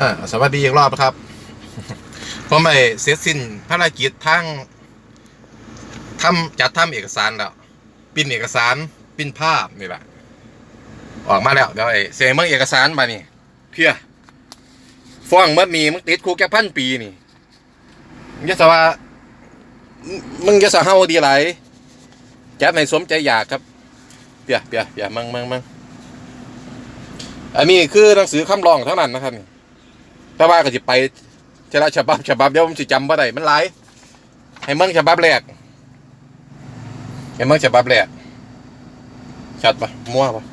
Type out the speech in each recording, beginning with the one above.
อ่าสวัสดีอีกรอบครับผมไปเสร็จสิ้นภารกิจทั้งทำจัดทำเอกสารแล้วปิ้นเอกสารปิ้นภาพนี่แหละออกมาแล้วเดี๋ยวไอ้เสมึงเอกสารมานี่เพียฟ้องเมื่อมีมึงติดคุกแค่พันปีนี่มึงจะสว่ามึงจะสะเฮาดีไรจัดในสมใจอยากครับเปียเปียเปียมึงมึงมึงอันนี้คือหนังสือคำร้องเท่านั้นนะครับนี่ แต่ว่าก็สิไปฉละฉบับฉบับเดียวผมสิจำบ่ได้มันหลาย ให้เมืองฉบับแรกให้เมืองฉบับแรกชัดปะมั่วปะ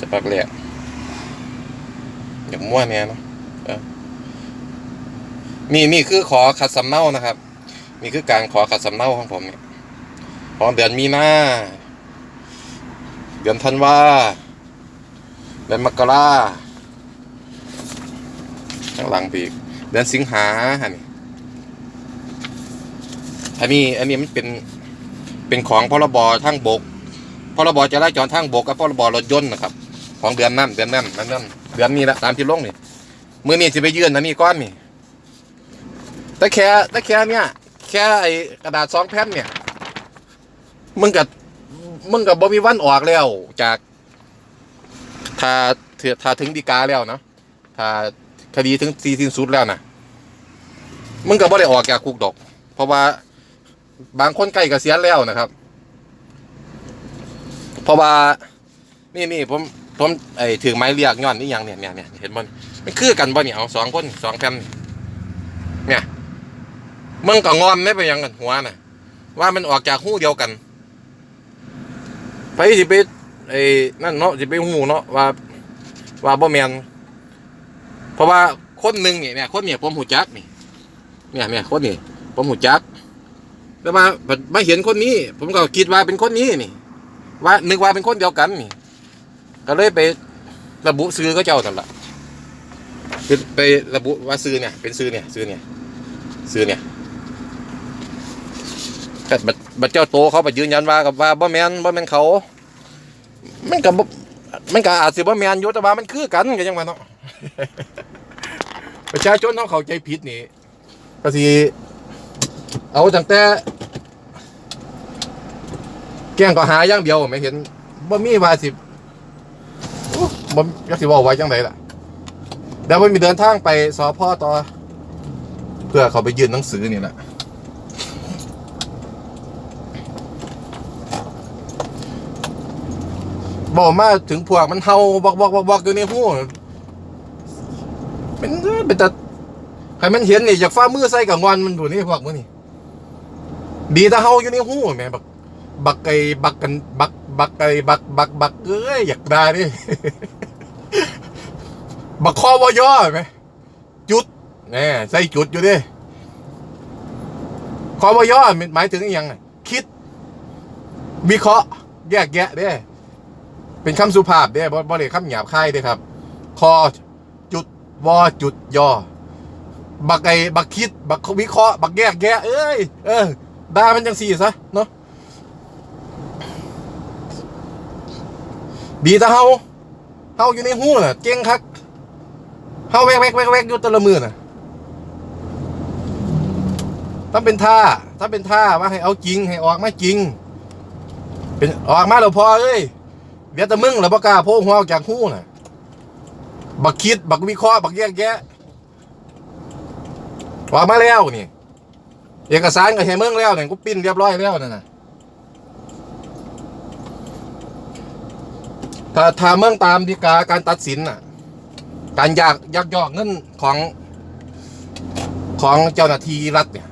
ฉบับแรกอย่ามั่วเนี่ยเนาะเออนี่นี่คือขอขัดสำเนานะครับนี่คือการขอขัดสำเนาของผมเนี่ยของเดือนมีนาเดือนธันวาเดือนมกรา ข้างหลังปีกเดือนสิงหาฮะนี่อันนี้อันนี้มันเป็นเป็นของพรบทางบกพรบจราจรทางบกกับพรบรถยนต์นะครับ ของเดือนนั้นเดือนนั้นนั้นนั้นเดือนนี้ละตามที่ลงนี่มือนี้จะไปยื่นอันนี้ก้อนนี่แต่แค่แต่แค่เนี้ยแค่ไอ้กระดาษสองแผ่นเนี่ยมึงกับมึงกับบ่มีวันออกแล้วจากถ้าถ้าถึงดีกาแล้วเนาะถ้า คดีถึงทีสิ้นสุดแล้วนะมึงก็บ่ได้ออกจากคุกดอก เพราะว่าบางคนใกล้เกษียณแล้วนะครับ เพราะว่านี่นี่ผมผมไอ้ถือไม้เรียกย้อนนี่ยังเนี่ยเนี่ยเนี่ยเห็นมันมันคือกันบ่เนี่ยเอาสองคนสองแผ่นเนี่ยมึงก็งอนไม่ไปยังกันหัวน่ะ ว่ามันออกจากหู้เดียวกันไปสิไปไอ้นั่นเนาะสิไปหูเนาะว่า ว่าบ่แมน เพราะว่าคนหนึ่งเนี่ยเนี่ยคนเนี่ยผมหูจักนี่เนี่ยเนี่ยคนนี่ผมหูจักแต่ว่ามาเห็นคนนี้ ผมก็คิดว่าเป็นคนนี้นี่ ว่านึกว่าเป็นคนเดียวกันนี่ ก็เลยไประบุซื้อก็เจ้านั่นแหละคือไประบุว่าซื้อเนี่ย เป็นซื้อเนี่ยซื้อเนี่ยซื้อเนี่ยแต่บัดบัดเจ้าโตเขาไปยืนยันว่ากับว่าบ่แมนบ่แมนเขามันกับมันก็อาจสิบ่แมนยู่แต่ว่ามันคือกันก็ยังว่าเนาะ ประชาชนต้องเข้าใจผิดนี่ก็สิเอาตั้งแต่แก้งก็หาอย่างเดียวไม่เห็นบ่มีว่าสิบ่ยักสิเว่าไว้จังไดล่ะเดี๋ยวมันมีเดินทางไปสพต่อ เพื่อเขาไปยื่นหนังสือนี่แหละบอกมาถึงพวกมันเฮาบอกบอกบอกบอกอยู่ในหู เป็นเป็นแต่ใครมันเห็นนี่อยากฟ้ามือใส่กับงอนมันผู้นี้พวกมือนี่ดีถ้าเฮาอยู่ในหูแหม่บักบักไก่บักกันบักบักไก่บักบักบักเอ้ยอยากได้ดิบักคอวอย่อไหมจุดแน่ใส่จุดอยู่ดิคอวอย่อหมายถึงยังไงคิด วิเคราะห์แยกแยะเด้เป็นคำสุภาพเด้บ่บ่ได้คำหยาบคายเด้ครับ คอ วอจุดยอ บักไอบักคิด บักวิเคราะห์บักแยกแยะเอ้ย เออด่ามันจังสี่ซะ เนาะดีถ้าเฮาเฮาอยู่ในหู้น่ะ เก่งคักเฮาแวกแวกแวกแวกอยู่แตละมือน่ะถ้าเป็นท่าถ้าเป็นท่าว่าให้เอาจริง ให้ออกมาจริง เป็นออกมาแล้วพอเอ้ยเดี๋ยวต่มึงแล้วบ่กาโผล่หัวออกจากหู้น่ะ บักคิด บักวิเคราะห์บักแยกแยะว่ามาแล้วนี่เอกสารก็ให้เมืองแล้วเนี่ยกูปิ้นเรียบร้อยแล้วนั่นนะถ้าถ้าเมืองตามดีกาการตัดสินน่ะ การยากยักยอกเงินของของเจ้าหน้าที่รัฐเนี่ย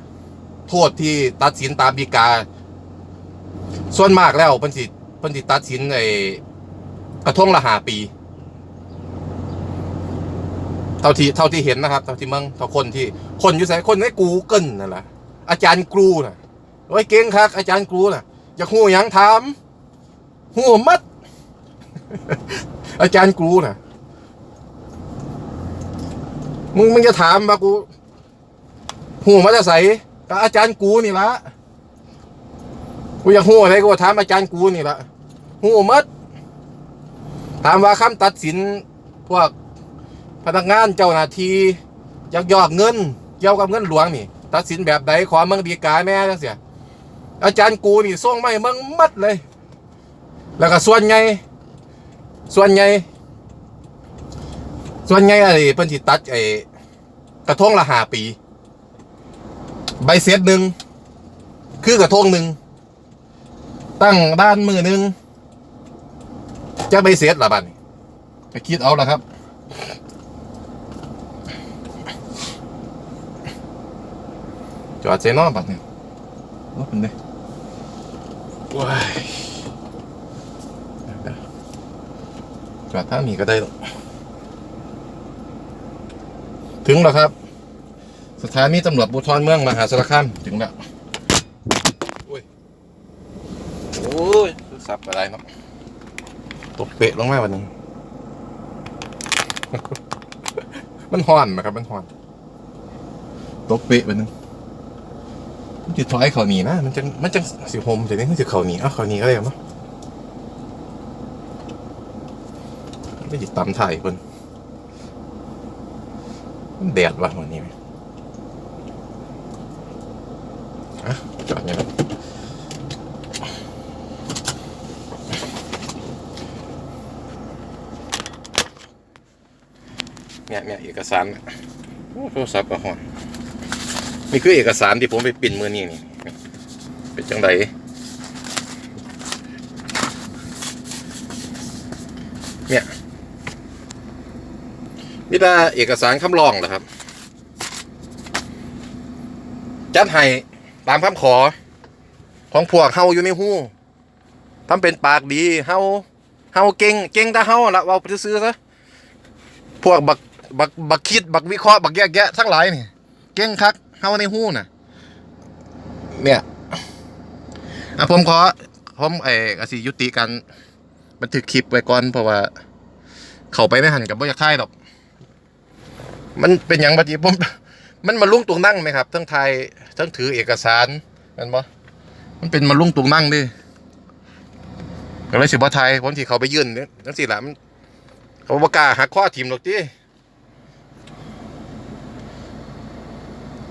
โทษที่ตัดสินตามดีกา ส่วนมากแล้วเพิ่นสิพิ่นสิตัดสินไอ้กระทงละหาปี เท่าที่เท่าที่เห็นนะครับเท่าที่เมืองเท่าคนที่คนอยู่ใส่คนในกูเกิลนั่นแหละอาจารย์ครูน่ะโอ้ยเก่งครับอาจารย์ครูน่ะอยากหูหยังถามหูมัด อาจารย์ครูน่ะมึงมึงจะถามมากูหูมาจะใส่ก็อาจารย์กูนี่ละกูอยากหูอะไรกูถามอาจารย์กูนี่ละหูมัดถามว่าคำตัดสินพวก พนักงานเจ้าหน้าที่ยักยอกเงินเกี่ยวกับเงินหลวงนี่ ตัดสินแบบใดขอเมืองดีกาแม่จังเสียอาจารย์กูนี่ส่งไม่เมืองมัดเลย แล้วก็ส่วนใหญ่ส่วนใหญ่ส่วนใหญ่ไอ้เพิ่นสิตัดไอ้กระทงละหาปี ใบเสร็จหนึ่งคือกระทงหนึ่งตั้งด้านมือหนึ่งจะใบเสร็จละบัดนี้ไปคิดเอาละครับ จอดเซนอบัดเนี่ยรถเป็นไงว้ายจอดท่านี้ก็ได้หรอกถึงแล้วครับ สถานีตำรวจภูธรเมืองมหาสารคามถึงแล้วโอ้ยโอ้ยสับอะไรเนาะตกเปะลงมาวันหนึงมันห่อนนะครับ มันห่อนตกเปะวันหนึงมัน จะถอยเขาหนีนะมันจะมันจะสิโฮมจะนี่มันจะเขาหนีเอ้าเขาหนีก็ได้มั้งไม่จิตตำถ่ายเพิ่นแดดว่ะวันนี้ไหมอะจอดเนี่ยเนี่ยเนี่ยเอกสารโอ้โทรศัพท์ก็ห่อน นี่คือเอกสารที่ผมไปปิ่นมือนี่นี่เป็นจังไดเนี่ยนี่เป็นเอกสารคำร้องเหรอครับ จัดให้ตามคำขอ ของพวกเฮาอยู่ในหู้ทำเป็นปากดีเฮาเฮาเก่งเก่งแต่เฮาละเว้าซื่อซะพวกบักบักบักคิดบักวิเคราะห์บักแยกแยะทั้งหลายนี่ เก่งคัก เข้าในหู้น่ะ เนี่ยอะผมขอผมไอ้กสิยุติการบันทึกคลิปไว้ก่อนเพราะว่า เขาไปไม่หันกับบ่อยากถ่ายดอก มันเป็นอย่างบัดนี้ผมมันมาลุ่งตุงนั่งไหมครับทั้งไทยทั้งถือเอกสารมันบ่มันเป็นมาลุ่งตุงนั่งดิก็เลยสิบ่ไทยผมที่เขาไปยื่นเนี่ยจังสิล่ะมันเขาบ่กล้าหักข้อทีมหรอกติ